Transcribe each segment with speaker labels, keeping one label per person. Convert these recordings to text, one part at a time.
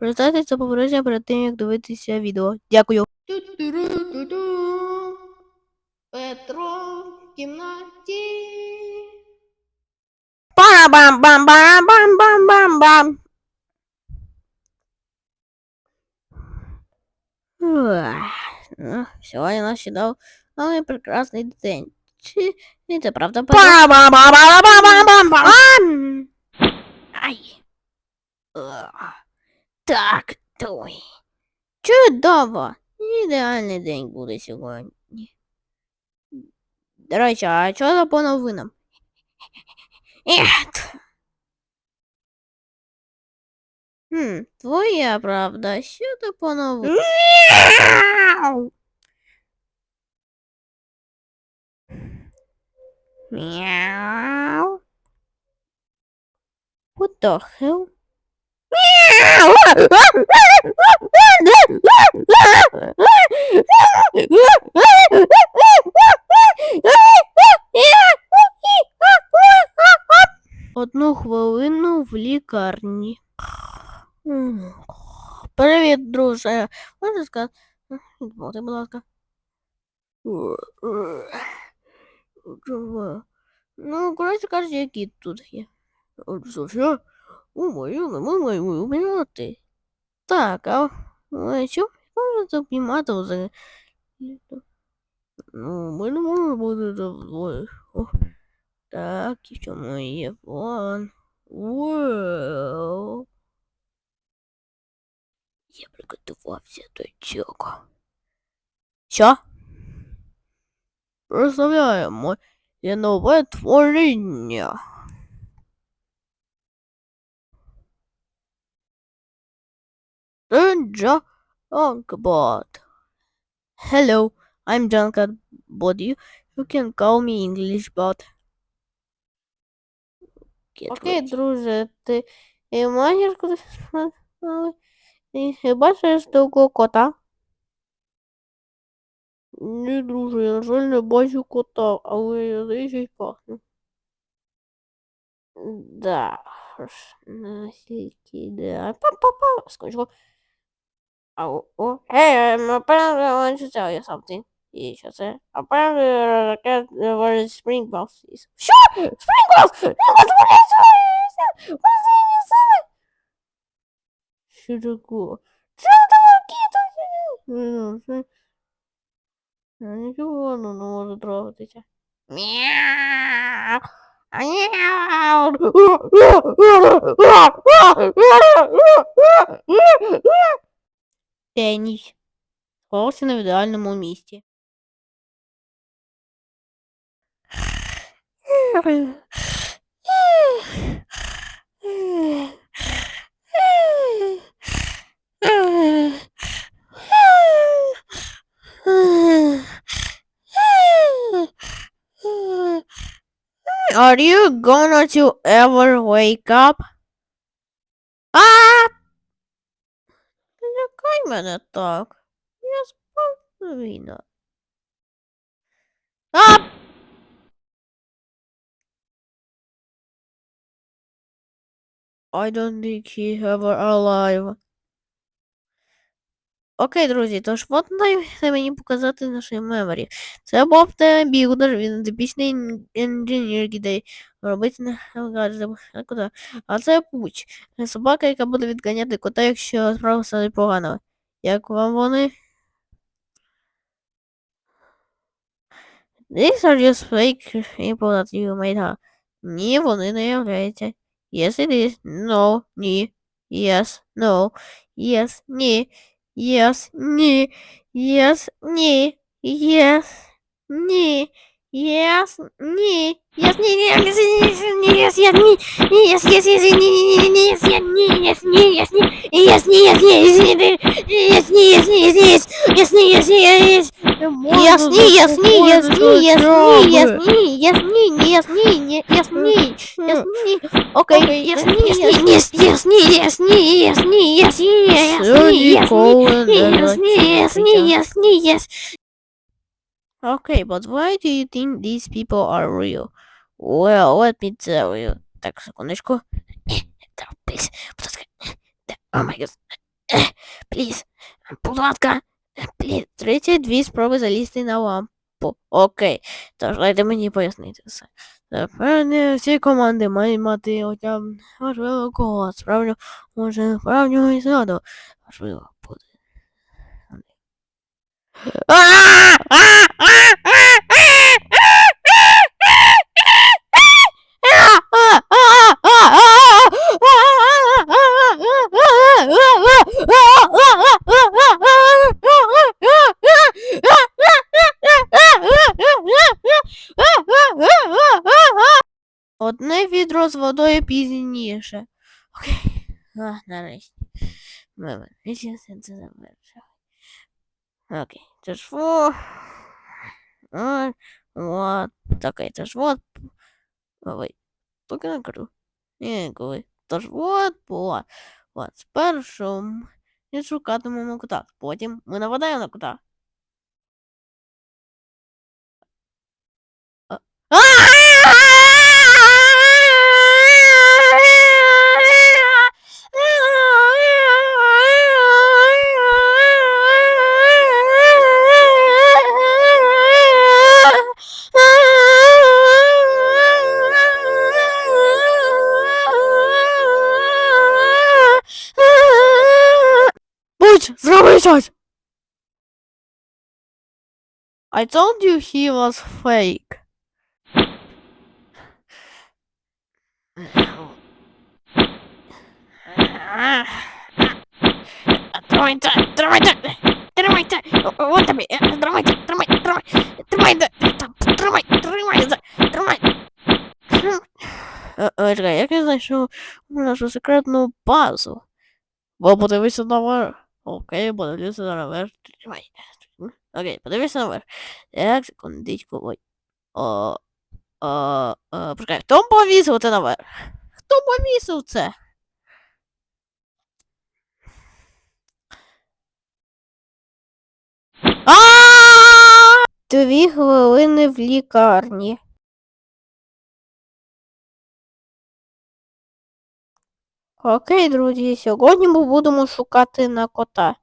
Speaker 1: Прочитайте це попередження перед тим, як дивитися відео. Дякую. Петро в кімнаті. Бам-бам-бам-бам-бам-бам-бам. Ну, сьогодні нас чекав новий прекрасний день. Чи чи це правда? Бам-бам-бам-бам-бам-бам! Ай. Так, той. Чудово! Ідеальний день буде сьогодні. До речі, а за по новинам? Ет. Хм, твоя правда, що ти по новинам? Мяу. What the hell? Одну хвилину в лікарні. Привіт, друже. Можна сказати? Будь ласка. Ну, коротше кажучи, які тут є. Що, ви малюни, ми малюємо обміняти. Так, а що можна обіймати за літо? Ну, мы не можемо за. доволі. Так, і мой моє план? Вау. Я приготувався до цього. Що? Представляємо, я новое творение. Ninja Donkbot. Hello, I'm Duncan Bot. You, you can call me English Bot. Окей, друже, ти і маєш кудись і бачиш того кота? Ні, друже, я, на жаль, не бачу кота, але я здається пахну. Да, наскільки да. Па-па-па, скажу. Oh, oh, hey, apparently I want to tell you something. He should apparently I can't wear spring boxes. Sure, spring boxes! That was what I said! What did you say? Shuruku. The kid, Meow! Meow! Теніс. Сховався на ідеальному місці. Are you gonna to ever wake up? А! Не лякай мене так. Я спокійна. А! I don't think he ever alive. Окей, друзі, тож дайте мені показати наші меморі. Це Боб та Білдер, він типічний інженер, який робить на куди. А це Пуч, собака, яка буде відганяти кота, якщо справа стане поганою. Як вам вони? These are just fake people that you made up. Ні, вони не являються. Yes, it is. No, ні. Yes, no. Yes, ні. Yes, ні. Yes, ні. Yes, ні. Yes, ні. Yes, ні, ні, yes, ні, yes, yes, ні. Yes, yes, yes, ні, ні, ні, ні, yes, yes, ні, yes, ні, yes, ні. Yes, ні, yes, ні, yes, ні, yes, ні, yes, ні, yes, yes. Yes, ні, yes, ні, yes. Yes, ні, yes, ні, yes, ні, yes, ні, yes, ні, yes, ні, yes, ні, ні, yes, ні, yes, ні. Окей, yes, ні, yes, ні, yes, yes, ні, yes, ні, yes, ні, yes, ні, yes, ні, yes, ні, yes, ні, yes, ні, yes. Okay, but why do you think these people are real? Well, let me tell you. Так, секундочку. Так, please, будь ласка. О май гад. Пліз, будь ласка, пліз, 32 спроби залізти на лампу. Окей, тож дайте мені пояснити все. Тепер не всі команди мають мати хоча б важливо кого справжнього, може, справжнього і зраду. Важливо буде. Одне з водою пізніше. Окей. А, нарешті. Ми нарешті все це завершили. Окей. Це ж во. А, Вот. Окей, це ж вот. Ой. Поки не кажу. Ні, коли. Тож вот, вот. От, спершу ми шукатимемо кота. Потім ми нападаємо на кота. Будь, зроби щось! I told you he was fake. Тримайте, тримайте, тримайте, от тобі, тримайте, тримайте, тримайте, тримайте, тримай, тримай, тримай. Ой, чекай, як я знайшов нашу секретну базу? Бо подивися наверх. Окей, подивися наверх. Окей, подивися наверх. Так, секундичку, ой. О, о, о, почекай, хто повісив це наверх? Хто повісив це? Дві хвилини в лікарні. Окей, друзі, сьогодні ми будемо шукати на кота.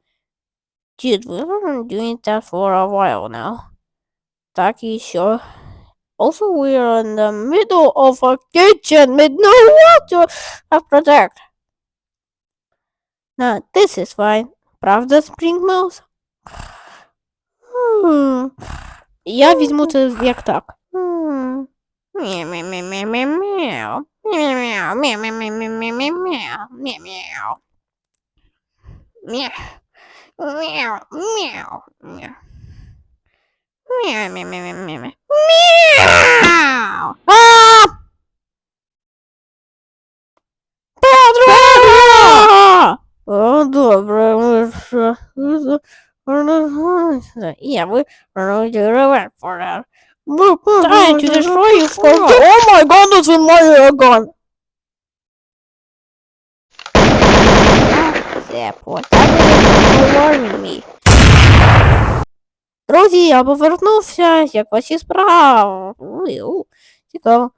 Speaker 1: Did we were doing that for a while now. Так і що? Also, we're in the middle of a kitchen with no water to protect. Now, this is fine. Правда, Springmills? Hmm. Я візьму це як так. Hmm. Мяу-мяу-мяу-мяу-мяу. Мяу-мяу, мяу-мяу-мяу-мяу-мяу. Мяу-мяу. Мяу. Мяу, мяу, мяу. Мяу, мяу, мяу, мяу, мяу. Мяу! А! Петро! О, добре, ми що? Yeah, we are to revert for that. We're trying to destroy you for Oh my god, that's in my gun! Це warning me. Друзі, я повернувся, як ваші справи. Уй, у, Цікаво.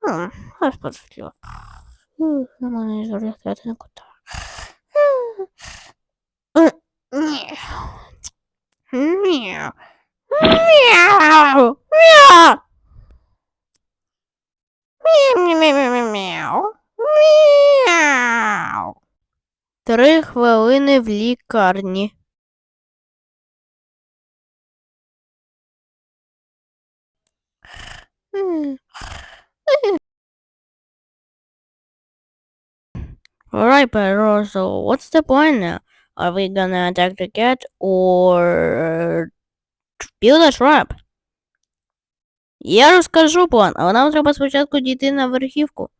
Speaker 1: Хм, аж подивлю. Не можу зоряти на кота. Мяу. Мяу. Мяу. Мяу. Мяу. Мяу. Три хвилини в лікарні. Alright, Pedro, so what's the plan now? Are we gonna attack the cat or build a trap? Я розкажу план, але нам треба спочатку дійти на верхівку.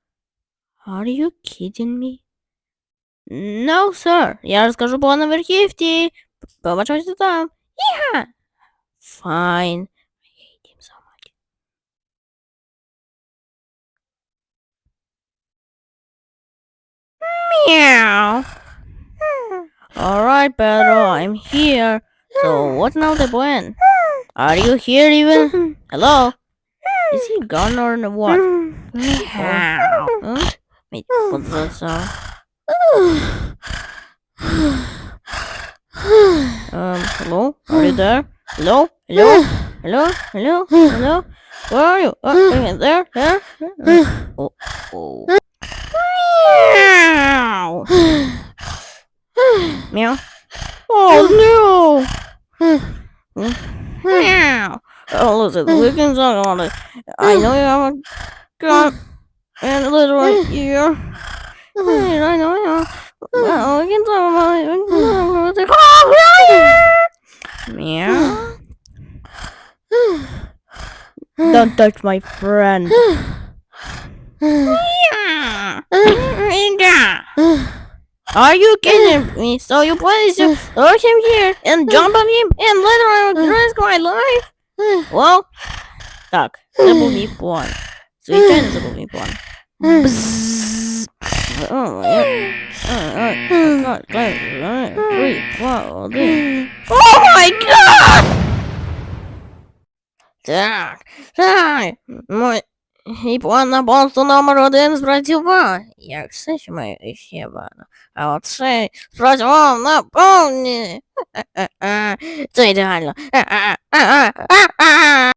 Speaker 1: Are you kidding me? No, sir. Я розкажу план на верхівці. Побачимося там. Іха! Fine. I hate him so much. Meow. Alright, Pedro, I'm here. So, what's now the plan? Are you here even? Hello? Is he gone or what? Meow. Huh? Wait, what's this? Uh... Hello? Are you there? Hello? Hello? Hello? Hello? Hello? Where are you? Uh, uh, there? There? Uh, Oh. Oh. Meow. Meow. Oh no! Meow. Oh, listen, we can talk about it. I know you have a gun and a little ear. And I know you have. Well, we can talk about it. We can talk about it. Oh, Meow. Don't touch my friend. Are you kidding me? So you plan to look him here and jump on him and literally risk my life? Well, так, це був мій план. Звичайно, це був мій план. Бззз. О, я- А, а, а, а, а, три, два, один. О май гад! Так, так, мой план на бонсу номер один спрацював. Як все, що ми ще багато. А оце спрацював на повні. Це ідеально.